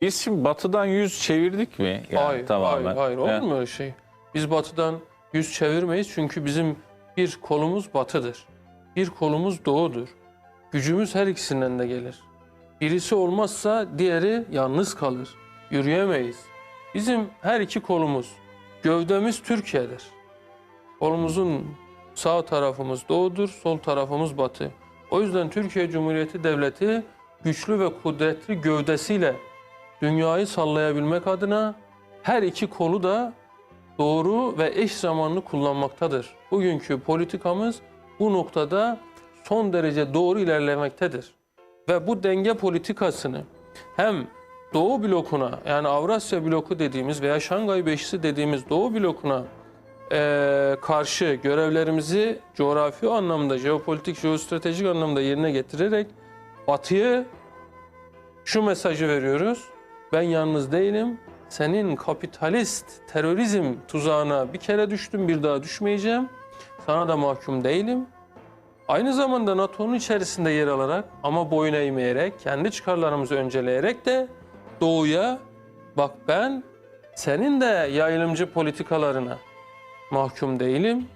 Biz şimdi batıdan yüz çevirdik mi? Yani hayır, tamamen. hayır, hayır. Olur mu öyle şey? Biz batıdan yüz çevirmeyiz çünkü bizim bir kolumuz batıdır. Bir kolumuz doğudur. Gücümüz her ikisinden de gelir. Birisi olmazsa diğeri yalnız kalır. Yürüyemeyiz. Bizim her iki kolumuz, gövdemiz Türkiye'dir. Kolumuzun sağ tarafımız doğudur, sol tarafımız batı. O yüzden Türkiye Cumhuriyeti Devleti güçlü ve kudretli gövdesiyle dünyayı sallayabilmek adına her iki kolu da doğru ve eş zamanlı kullanmaktadır. Bugünkü politikamız bu noktada son derece doğru ilerlemektedir. Ve bu denge politikasını hem Doğu blokuna yani Avrasya bloku dediğimiz veya Şangay Beşlisi dediğimiz Doğu blokuna eee, karşı görevlerimizi coğrafi anlamda, jeopolitik, jeostratejik anlamda yerine getirerek Batı'yı şu mesajı veriyoruz. Ben yalnız değilim. Senin kapitalist terörizm tuzağına bir kere düştüm, bir daha düşmeyeceğim. Sana da mahkum değilim. Aynı zamanda NATO'nun içerisinde yer alarak ama boyun eğmeyerek, kendi çıkarlarımızı önceleyerek de doğuya bak ben senin de yayılımcı politikalarına mahkum değilim.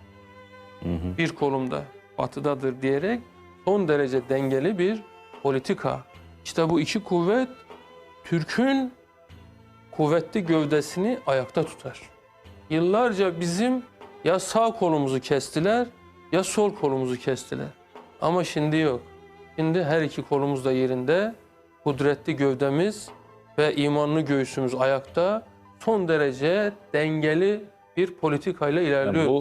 Bir kolumda batıdadır diyerek son derece dengeli bir politika. İşte bu iki kuvvet Türk'ün kuvvetli gövdesini ayakta tutar. Yıllarca bizim ya sağ kolumuzu kestiler ya sol kolumuzu kestiler. Ama şimdi yok. Şimdi her iki kolumuz da yerinde. Kudretli gövdemiz ve imanlı göğsümüz ayakta. Son derece dengeli bir politikayla ilerliyoruz. bu